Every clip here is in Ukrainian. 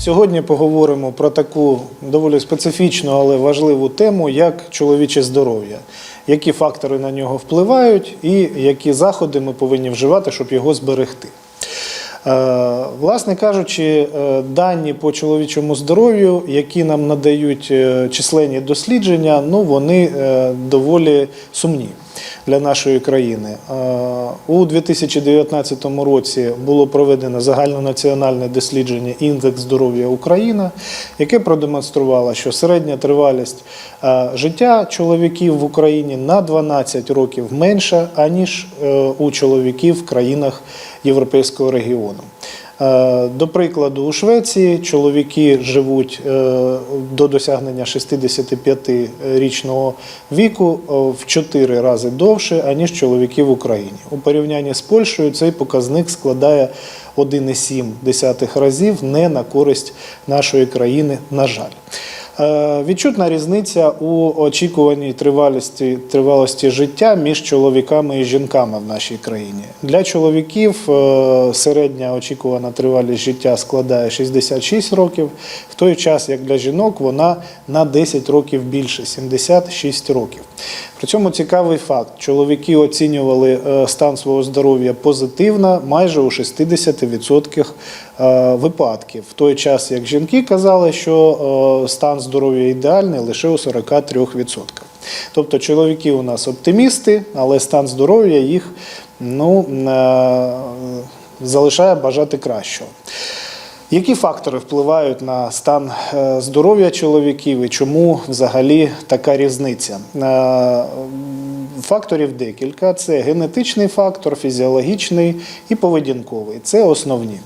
Сьогодні поговоримо про таку доволі специфічну, але важливу тему, як чоловіче здоров'я. Які фактори на нього впливають, і які заходи ми повинні вживати, щоб його зберегти. Е, Власне кажучи, е, дані по чоловічому здоров'ю, які нам надають е, численні дослідження, ну вони доволі сумні для нашої країни. Е, У 2019 році було проведено загальнонаціональне дослідження індекс здоров'я Україна, яке продемонструвало, що середня тривалість е, життя чоловіків в Україні на 12 років менша, аніж е, у чоловіків в країнах Європейського регіону. Е, До прикладу, у Швеції чоловіки живуть е, до досягнення 65-річного віку е, в 4 рази довше, аніж чоловіки в Україні. У порівнянні з Польщею цей показник складає 1,7 разів не на користь нашої країни, на жаль. Е, Відчутна різниця у очікуваній тривалості, тривалості життя між чоловіками і жінками в нашій країні. Для чоловіків е, середня очікувана тривалість життя складає 66 років, в той час як для жінок вона на 10 років більше 76 років. При цьому цікавий факт: чоловіки оцінювали е, стан свого здоров'я позитивно майже у 60% е, випадків, в той час як жінки казали, що стан здоров'я ідеальний лише у 43%. Тобто чоловіки у нас оптимісти, але стан здоров'я їх ну, е, залишає бажати кращого. Які фактори впливають на стан е, здоров'я чоловіків і чому взагалі така різниця? Факторів декілька: це генетичний фактор, фізіологічний і поведінковий. Це основні.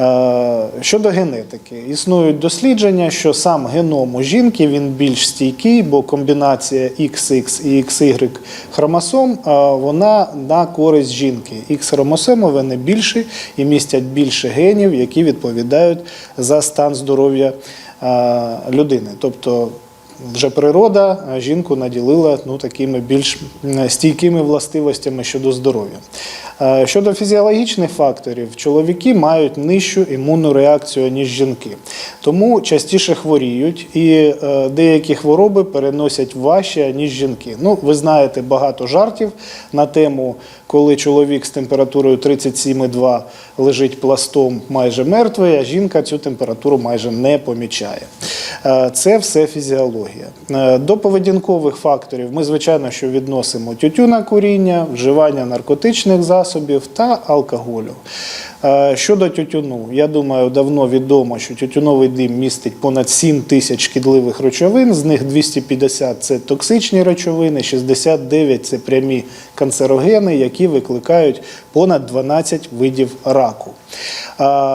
Е, Щодо генетики, існують дослідження, що сам геном у жінки він більш стійкий, бо комбінація XX і XY хромосом е, вона на користь жінки. X-хромосоми вони більші і містять більше генів, які відповідають за стан здоров'я е, людини. Тобто вже природа жінку наділила ну, такими більш стійкими властивостями щодо здоров'я. Е, Щодо фізіологічних факторів, чоловіки мають нижчу імунну реакцію, ніж жінки. Тому частіше хворіють і е, деякі хвороби переносять важче, ніж жінки. Ну, ви знаєте багато жартів на тему, коли чоловік з температурою 37,2 лежить пластом майже мертвий, а жінка цю температуру майже не помічає. Е, Це все фізіологія. Е, До поведінкових факторів ми, звичайно, що відносимо тютюна куріння, вживання наркотичних засобів та алкоголю. Е, Щодо тютюну, я думаю, давно відомо, що тютюновий дим містить понад 7 тисяч шкідливих речовин, з них 250 – це токсичні речовини, 69 – це прямі канцерогени, які викликають понад 12 видів раку.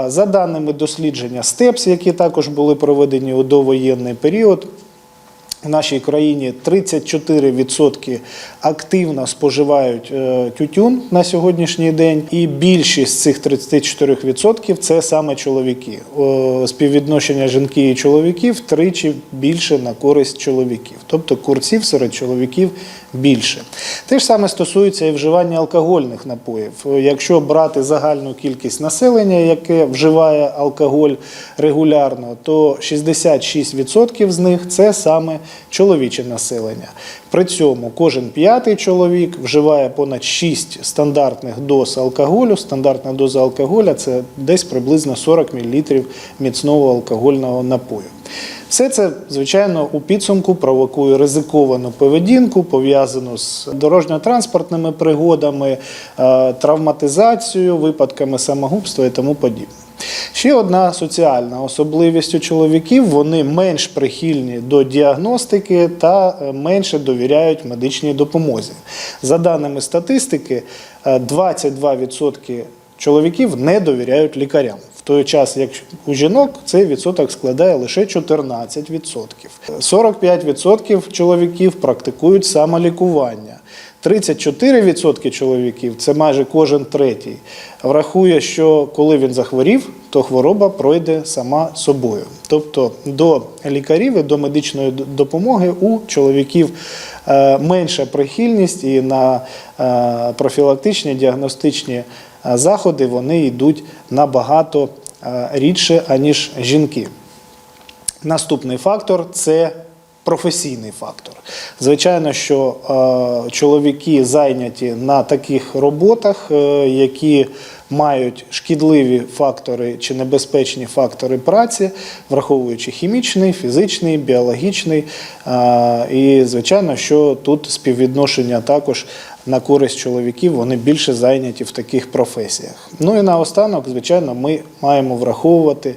За даними дослідження СТЕПС, які також були проведені у довоєнний період, в нашій країні 34% активно споживають е, тютюн на сьогоднішній день, і більшість з цих 34% це саме чоловіки. Співвідношення жінки і чоловіків тричі більше на користь чоловіків, тобто курців серед чоловіків більше. Те ж саме стосується і вживання алкогольних напоїв. Якщо брати загальну кількість населення, яке вживає алкоголь регулярно, то 66% з них це саме чоловіче населення. При цьому кожен п'ятий чоловік вживає понад 6 стандартних доз алкоголю. Стандартна доза алкоголя це десь приблизно 40 мл міцного алкогольного напою. Все це, звичайно, у підсумку провокує ризиковану поведінку, пов'язану з дорожньо-транспортними пригодами, е, травматизацією, випадками самогубства і тому подібне. Ще одна соціальна особливість у чоловіків вони менш прихильні до діагностики та е, менше довіряють медичній допомозі. За даними статистики, е, 22% чоловіків не довіряють лікарям. Той час, як у жінок цей відсоток складає лише 14%. 45% чоловіків практикують самолікування. 34% чоловіків, це майже кожен третій, врахує, що коли він захворів, то хвороба пройде сама собою. Тобто до лікарів і до медичної допомоги у чоловіків е, менша прихильність і на е, профілактичні діагностичні е, заходи вони йдуть набагато рідше, аніж жінки. Наступний фактор це професійний фактор. Звичайно, що е, чоловіки зайняті на таких роботах, е, які мають шкідливі фактори чи небезпечні фактори праці, враховуючи хімічний, фізичний, біологічний. Е, і, звичайно, що тут співвідношення також на користь чоловіків, вони більше зайняті в таких професіях. Ну і наостанок, звичайно, ми маємо враховувати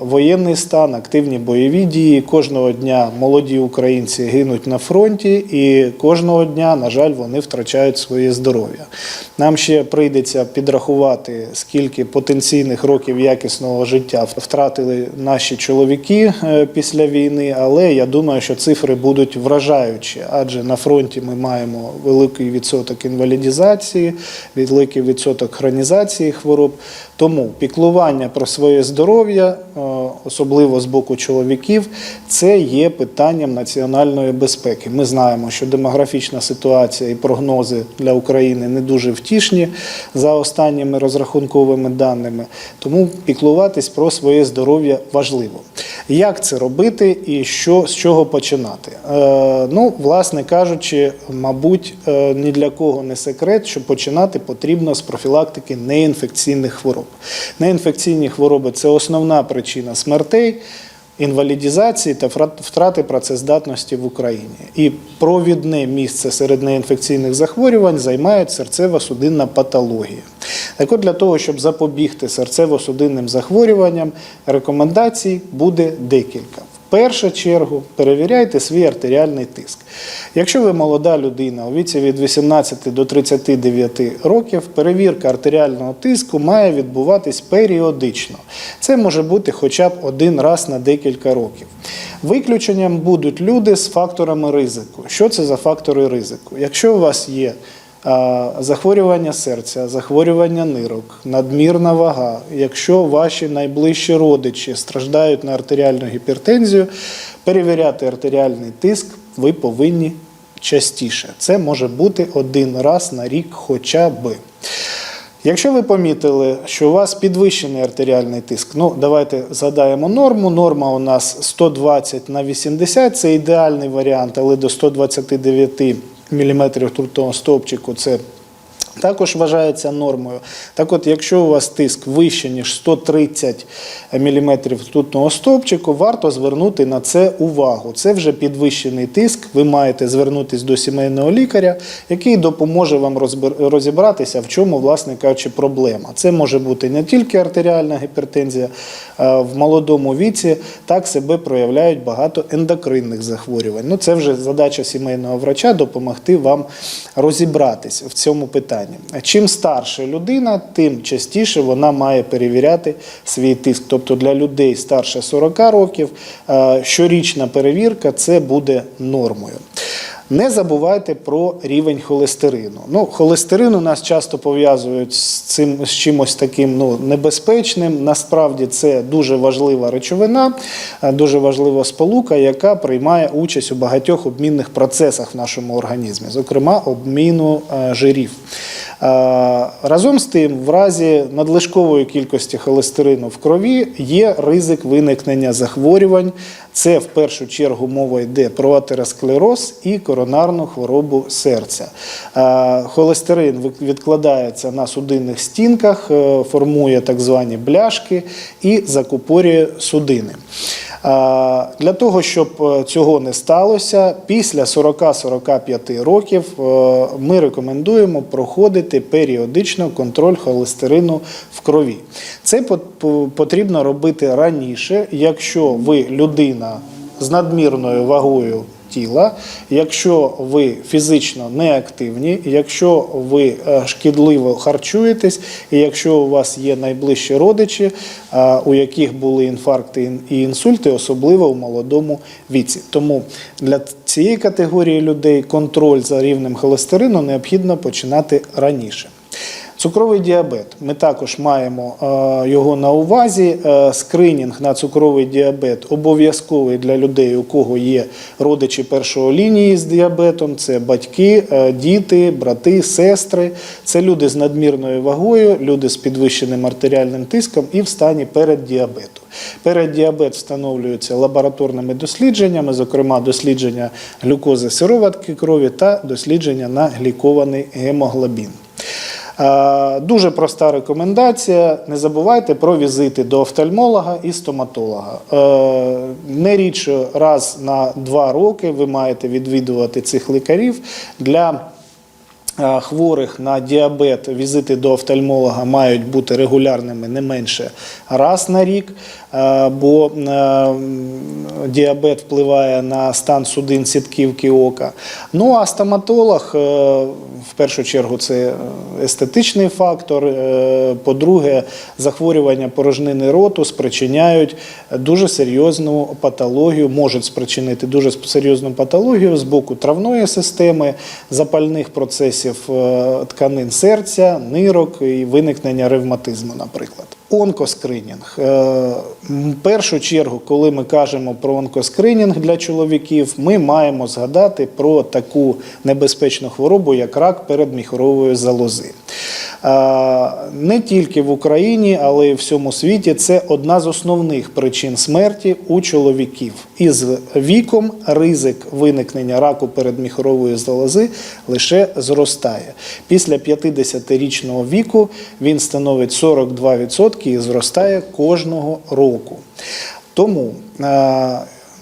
воєнний стан, активні бойові дії. Кожного дня молоді українці гинуть на фронті, і кожного дня, на жаль, вони втрачають своє здоров'я. Нам ще прийдеться підрахувати, скільки потенційних років якісного життя втратили наші чоловіки е, після війни, але я думаю, що цифри будуть вражаючі, адже на фронті ми маємо великий відсоток інвалідізації, великий відсоток хронізації хвороб. Тому піклування про своє здоров'я, е, особливо з боку чоловіків, це є питанням національної безпеки. Ми знаємо, що демографічна ситуація і прогнози для України не дуже втішні за останніми розрахунковими даними. Тому піклуватись про своє здоров'я важливо. Як це робити і що з чого починати? Е, ну, власне кажучи, мабуть, е, ні для кого не секрет, що починати потрібно з профілактики неінфекційних хвороб. Неінфекційні хвороби це основна причина смертей. Інвалідізації та втрати працездатності в Україні. І провідне місце серед неінфекційних захворювань займає серцево-судинна патологія. Так от для того, щоб запобігти серцево-судинним захворюванням, рекомендацій буде декілька. Першу чергу перевіряйте свій артеріальний тиск. Якщо ви молода людина у віці від 18 до 39 років, перевірка артеріального тиску має відбуватись періодично. Це може бути хоча б один раз на декілька років. Виключенням будуть люди з факторами ризику. Що це за фактори ризику? Якщо у вас є захворювання серця, захворювання нирок, надмірна вага. Якщо ваші найближчі родичі страждають на артеріальну гіпертензію, перевіряти артеріальний тиск ви повинні частіше. Це може бути один раз на рік хоча би. Якщо ви помітили, що у вас підвищений артеріальний тиск, ну давайте згадаємо норму. Норма у нас 120 на 80, це ідеальний варіант, але до 129 мм ртутного стовпчику це також вважається нормою. Так от, якщо у вас тиск вище, ніж 130 мм ртутного стовпчику, варто звернути на це увагу. Це вже підвищений тиск. Ви маєте звернутися до сімейного лікаря, який допоможе вам розібратися, в чому, власне кажучи, проблема. Це може бути не тільки артеріальна гіпертензія, а в молодому віці так себе проявляють багато ендокринних захворювань. Ну, це вже задача сімейного врача допомогти вам розібратися в цьому питанні. Чим старша людина, тим частіше вона має перевіряти свій тиск. Тобто для людей старше 40 років е, щорічна перевірка це буде нормою. Не забувайте про рівень холестерину. Ну, холестерин у нас часто пов'язують з цим з чимось таким ну, небезпечним. Насправді це дуже важлива речовина, е, дуже важлива сполука, яка приймає участь у багатьох обмінних процесах в нашому організмі, зокрема обміну е, жирів. Е, Разом з тим, в разі надлишкової кількості холестерину в крові є ризик виникнення захворювань. Це в першу чергу мова йде про атеросклероз і коронарну хворобу серця. Е, Холестерин відкладається на судинних стінках, е, формує так звані бляшки і закупорює судини. Для того, щоб е, цього не сталося, після 40-45 років е, ми рекомендуємо проходити періодично контроль холестерину в крові. Це по- потрібно робити раніше, якщо ви людина з надмірною вагою тіла, якщо ви фізично неактивні, якщо ви е, шкідливо харчуєтесь, і якщо у вас є найближчі родичі, е, у яких були інфаркти і інсульти, особливо в молодому віці. Тому для цієї категорії людей контроль за рівнем холестерину необхідно починати раніше. Цукровий діабет. Ми також маємо е, його на увазі. Е, Скринінг на цукровий діабет обов'язковий для людей, у кого є родичі першої лінії з діабетом. Це батьки, е, діти, брати, сестри. Це люди з надмірною вагою, люди з підвищеним артеріальним тиском і в стані переддіабету. Переддіабет встановлюється лабораторними дослідженнями, зокрема дослідження глюкози сироватки крові та дослідження на глікований гемоглобін. Е, Дуже проста рекомендація. Не забувайте про візити до офтальмолога і стоматолога. Е, Не рідше раз на два роки ви маєте відвідувати цих лікарів для. е, Хворих на діабет візити до офтальмолога мають бути регулярними не менше раз на рік, бо діабет впливає на стан судин сітківки ока. Ну а стоматолог, в першу чергу, це естетичний фактор. Е, По-друге, захворювання порожнини роту спричиняють дуже серйозну патологію, можуть спричинити дуже серйозну патологію з боку травної системи, запальних процесів е, тканин серця, нирок і виникнення ревматизму, наприклад. Онкоскринінг. Е, В першу чергу, коли ми кажемо про онкоскринінг для чоловіків, ми маємо згадати про таку небезпечну хворобу, як рак передміхорової залози. Е, Не тільки в Україні, але й в всьому світі це одна з основних причин смерті у чоловіків. І з віком ризик виникнення раку передміхорової залози лише зростає. Після 50-річного віку він становить 42% і зростає кожного року. Тому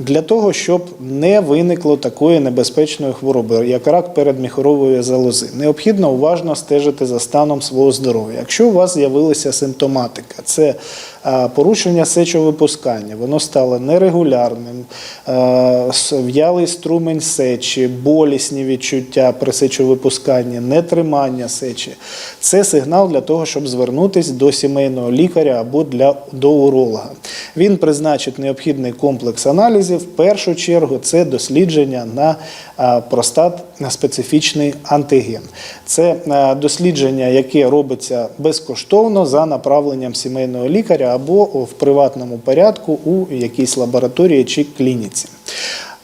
для того, щоб не виникло такої небезпечної хвороби, як рак передміхорової залози, необхідно уважно стежити за станом свого здоров'я. Якщо у вас з'явилася симптоматика, це е, порушення сечовипускання, воно стало нерегулярним, е, в'ялий струмень сечі, болісні відчуття при сечовипусканні, нетримання сечі. Це сигнал для того, щоб звернутися до сімейного лікаря або для, до уролога. Він призначить необхідний комплекс аналізів. В першу чергу це дослідження на простат на специфічний антиген. Це дослідження, яке робиться безкоштовно за направленням сімейного лікаря або в приватному порядку у якійсь лабораторії чи клініці.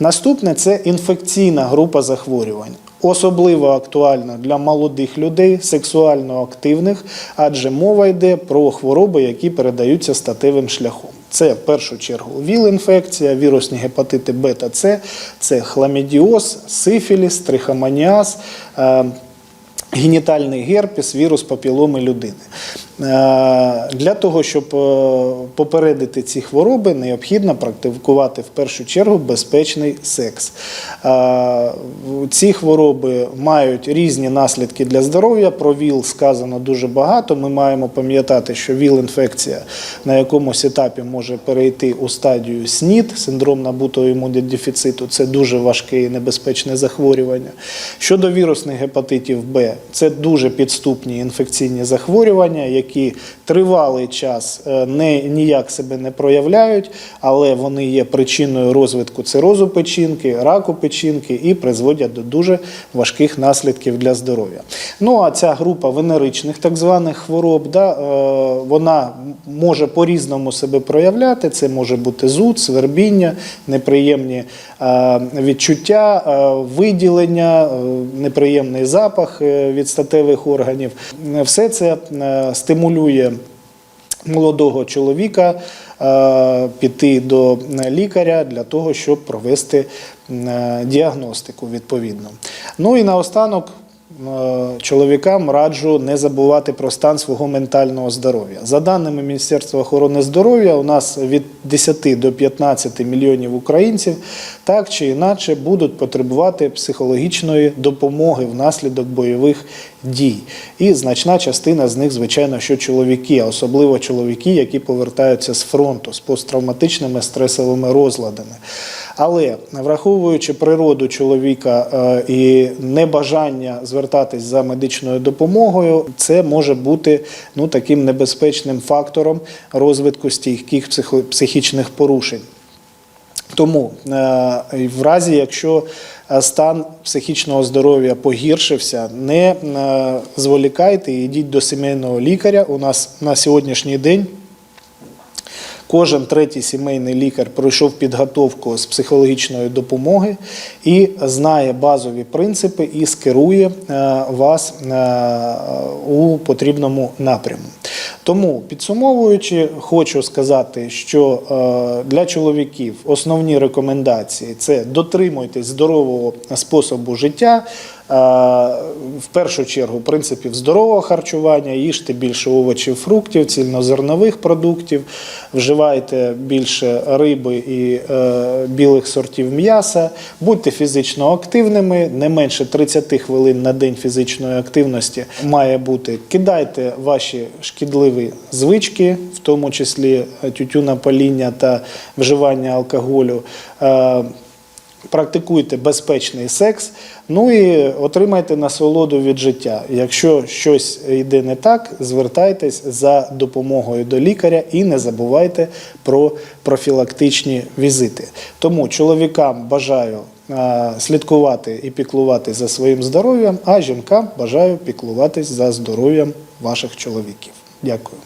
Наступне це інфекційна група захворювань. Особливо актуально для молодих людей, сексуально активних, адже мова йде про хвороби, які передаються статевим шляхом. Це в першу чергу ВІЛ-інфекція, вірусні гепатити бета С, це хламідіоз, сифіліс, трихомоніаз, е, генітальний герпес, вірус папіломи людини. Е, Для того, щоб е, попередити ці хвороби, необхідно практикувати в першу чергу безпечний секс. Е, Ці хвороби мають різні наслідки для здоров'я. Про ВІЛ сказано дуже багато. Ми маємо пам'ятати, що ВІЛ-інфекція на якомусь етапі може перейти у стадію СНІД, синдром набутого імунодефіциту. Це дуже важке і небезпечне захворювання. Щодо вірусних гепатитів Б, це дуже підступні інфекційні захворювання, які тривалий час е, не, ніяк себе не проявляють, але вони є причиною розвитку цирозу печінки, раку печінки і призводять до дуже важких наслідків для здоров'я. Ну а ця група венеричних так званих хвороб, да, е, вона може по-різному себе проявляти. Це може бути зуд, свербіння, неприємні е, відчуття, виділення, неприємний запах від статевих органів. Все це е, стимулює молодого чоловіка е, піти до лікаря для того, щоб провести е, діагностику відповідно. Ну і наостанок. е, Чоловікам раджу не забувати про стан свого ментального здоров'я. За даними Міністерства охорони здоров'я, у нас від 10 до 15 мільйонів українців так чи інакше будуть потребувати психологічної допомоги внаслідок бойових дій. І значна частина з них, звичайно, що чоловіки, а особливо чоловіки, які повертаються з фронту з посттравматичними стресовими розладами. Але враховуючи природу чоловіка е, і небажання звертатись за медичною допомогою, це може бути ну таким небезпечним фактором розвитку стійких психічних порушень. Тому е, в разі, якщо стан психічного здоров'я погіршився, не е, зволікайте і йдіть до сімейного лікаря. У нас на сьогоднішній день Кожен третій сімейний лікар пройшов підготовку з психологічної допомоги і знає базові принципи і скерує е, вас е, у потрібному напряму. Тому, підсумовуючи, хочу сказати, що е, для чоловіків основні рекомендації це дотримуйтесь здорового способу життя. В першу чергу принципів здорового харчування, їжте більше овочів, фруктів, цільнозернових продуктів, вживайте більше риби і е, білих сортів м'яса, будьте фізично активними, не менше 30 хвилин на день фізичної активності має бути. Кидайте ваші шкідливі звички, в тому числі тютюнопаління та вживання алкоголю. Е, Практикуйте безпечний секс, ну і отримайте насолоду від життя. Якщо щось йде не так, звертайтесь за допомогою до лікаря і не забувайте про профілактичні візити. Тому чоловікам бажаю слідкувати і піклувати за своїм здоров'ям, а жінкам бажаю піклуватись за здоров'ям ваших чоловіків. Дякую.